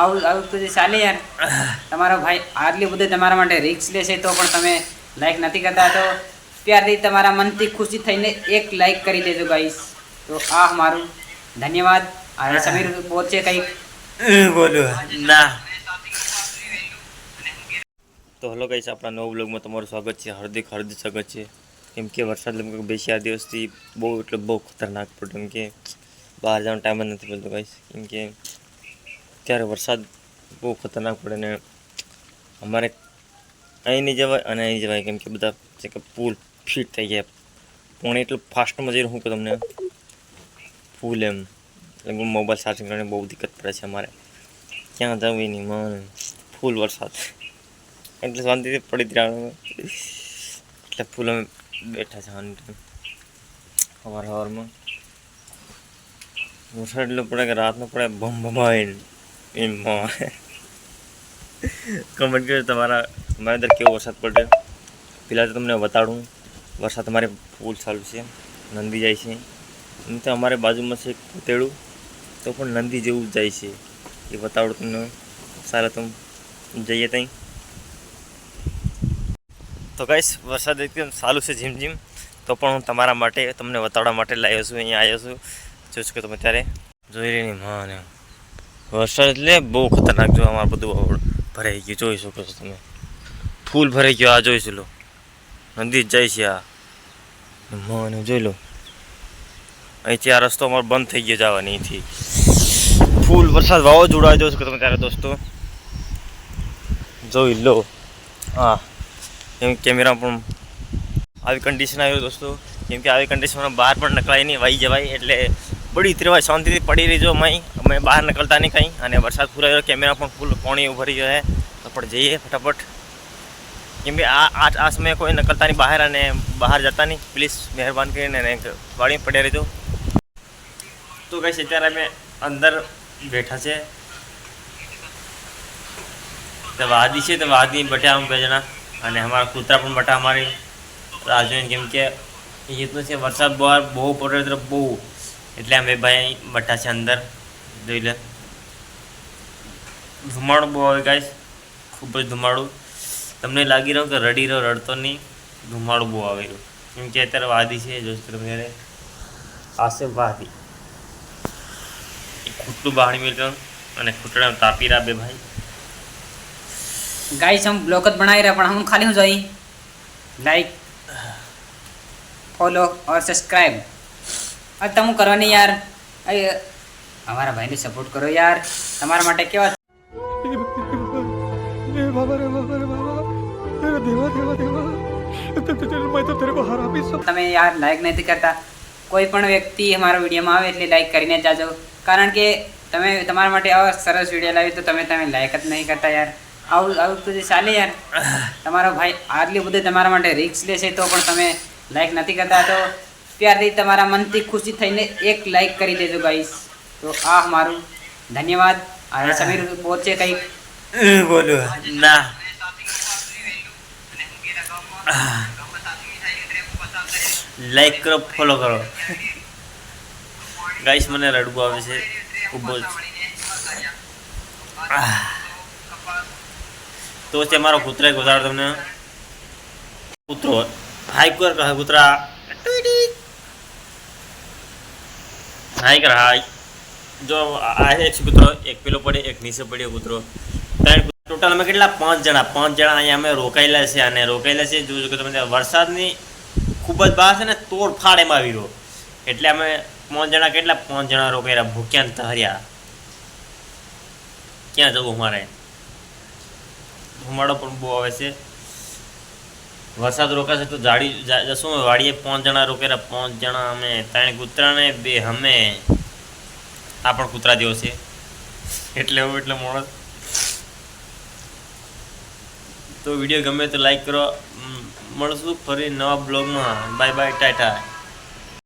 આવું આવું તો ચાલે યાર. તમારો ભાઈ આટલી બધી તમારા માટે રિક્સ લેશે તો પણ તમે લાઈક નથી કરતા. તો પ્યારથી તમારા મનથી ખુશી થઈને એક લાઈક કરી દેજો ગાઈસ તો આ મારું ધન્યવાદ. અને સમીર પહોંચે કંઈક. બોલો. ના. તો હલો ગાઈસ આપણા નવ બ્લોગમાં તમારું સ્વાગત છે. હાર્દિક હાર્દિક સ્વાગત છે. કેમ કે વરસાદ લગભગ બે ચાર દિવસથી બહુ, એટલે બહુ ખતરનાક પડ્યો. કેમ કે બહાર જવાનો ટાઈમ જ નથી મળતો ગાઈસ કેમ કે ત્યારે વરસાદ બહુ ખતરનાક પડે ને અમારે અહીં નહીં જવાય અને અહીં જવાય, કેમ કે બધા છે કે પુલ ફિટ થઈ ગયા. પણ એટલું ફાસ્ટમાં જઈ રહ્યું કે તમને? ફૂલ એમ. એટલે મોબાઈલ ચાર્જિંગ કરીને બહુ દિક્કત પડે છે અમારે. ક્યાં જવું નહીં, મને. ફૂલ વરસાદ. એટલે શાંતિથી પડી ત્યાં એટલે ફૂલ અમે બેઠા છે આની સવાર સવારમાં વરસાદ એટલો પડે કે રાતનો પડે બમ બમાઈને એમાં કમેન્ટ કર્યો તમારા તમારા અંદર કેવો વરસાદ પડે પહેલાં તો તમને બતાડું, વરસાદ અમારે ફૂલ ચાલુ છે, નંદી જાય છે. એમ તો અમારે બાજુમાં છે કુતેડું તો પણ નંદી જેવું જ જાય છે. એ બતાવડું તમને. સારા તો જઈએ ત્યાં તો ગાઈસ વરસાદ એકદમ સારું છે જીમ જીમ. તો પણ હું તમારા માટે, તમને બતાવવા માટે લાવ્યો છું, અહીંયા આવ્યો છું. જોઈ કે તમે ત્યારે. જોઈ રહી માને વરસાદ એટલે બહુ ખતરનાક જો અમારું બધું ભરાઈ ગયું. જોઈ શકો છો તમે. ફૂલ ભરાઈ ગયો, આ જોઈશું લો. નદી જાય છે આ. મને જોઈ લો. અહીંથી આ રસ્તો અમારો બંધ થઈ ગયો જવાની અહીંથી. ફૂલ વરસાદ વાવાઝોડું જોઈ શકો તમે ત્યારે દોસ્તો? જોઈ લો. હા. એમ કેમેરા પણ આવી કન્ડિશન આવ્યું દોસ્તો. કેમ કે આવી કન્ડિશનમાં બહાર પણ નકળાય નહીં વાઈ જવાય. એટલે બળી ત્રેવાય શાંતિથી પડી રહીજો, મય. અમે બહાર નીકળતા નહીં કંઈ અને વરસાદ પૂરાયો કેમેરા પણ ફૂલ પાણી ઉભરી ગયો છે. તો પણ જઈએ ફટાફટ. કેમ કે આ આ સમયે કોઈ નીકળતા નહીં બહાર અને બહાર જતા નહીં. પ્લીઝ મહેરબાન કરીને એને વાળી પડ્યા રહેજો. તો કઈ અત્યારે અમે અંદર બેઠા છે. તો વાદી છે, તો વાદી બેઠા અમે બે જણા. અને અમારા કૂતરા પણ બટા અમારી રાહ જોઈને કેમ કે એ રીતનું છે, વરસાદ બહાર બહુ પડે તરફ બહુ. એટલે અમે ભાઈ બટા છે અંદર. જોઈ લે. ધુમાડું બહુ આવે ગાય ખૂબ જ ધુમાડું. તમને લાગી રહ્યો કે રડી રહ્યો, રડતો નહીં. ધુમાડું બહુ આવે રહ્યો. કેમ કે અત્યારે વાદી છે જો તમે પાસે વાદી. ખૂટલું બહાણી મિલટન અને ખૂટડા તાપી રહ્યા બે ભાઈ. ગાય હમ બ્લોક જ બનાવી રહ્યા, પણ હું ખાલી હું જોઈ? લાઈક ફોલો ઓર સબસ્ક્રાઇબ આ તમે કરવાની યાર. અમારા ભાઈને સપોર્ટ કરો યાર. તમારા માટે કેવા તમે યાર લાઈક નથી કરતા. કોઈ પણ વ્યક્તિ અમારા વિડીયોમાં આવે એટલે લાઈક કરીને જાજો. કારણ કે તમે તમારા માટે આવા સરસ વીડિયો લાવી તો તમે તમે લાઈક જ નહીં કરતા યાર. આવું આવું તો ચાલે યાર. તમારો ભાઈ આટલી બધી તમારા માટે રિક્સ લેશે તો પણ તમે લાઈક નથી કરતા. તો પ્યારથી તમારા મનથી ખુશી થઈને એક લાઈક કરી દેજો ગાઈસ તો આ મારું ધન્યવાદ. અને સમીર પહોંચે કઈ બોલો. ના. લાઈક કરો ફોલો કરો. ગાઈસ મને રડવું આવે છે. ખૂબ જ. તો છે મારો કૂતરા ગુજાર તમને. કૂતરો. હાઈ કર કહે કૂતરા. હાઈ કર હાઈ જો આ એક કૂતરો એક પેલો પડે એક નીચે પડ્યો કૂતરો. ત્રણ ટોટલ અમે કેટલા? પાંચ જણા. પાંચ જણા અહીંયા અમે રોકાયેલા છે અને રોકાયેલા છે. જોજો કે તમે વરસાદની ખૂબ જ બહાર છે ને તોડફાડ એમાં આવી રહ્યો એટલે અમે પાંચ જણા કેટલા? પાંચ જણા રોકાયેલા ભૂખ્યા તહર્યા ક્યાં જવું અમારે? ધુમાડો પણ બહુ આવે છે. વરસાદ રોકાશે તો જાડી જશું વાડીએ પાંચ જણા રોકેલા પાંચ જણા અમે ત્રણ કૂતરા ને બે અમે આ પણ કૂતરા જેવો છે. એટલે હું એટલે મોડો તો વીડિયો ગમે તો લાઈક કરો. મળશું ફરી નવા બ્લોગમાં. Bye bye tata.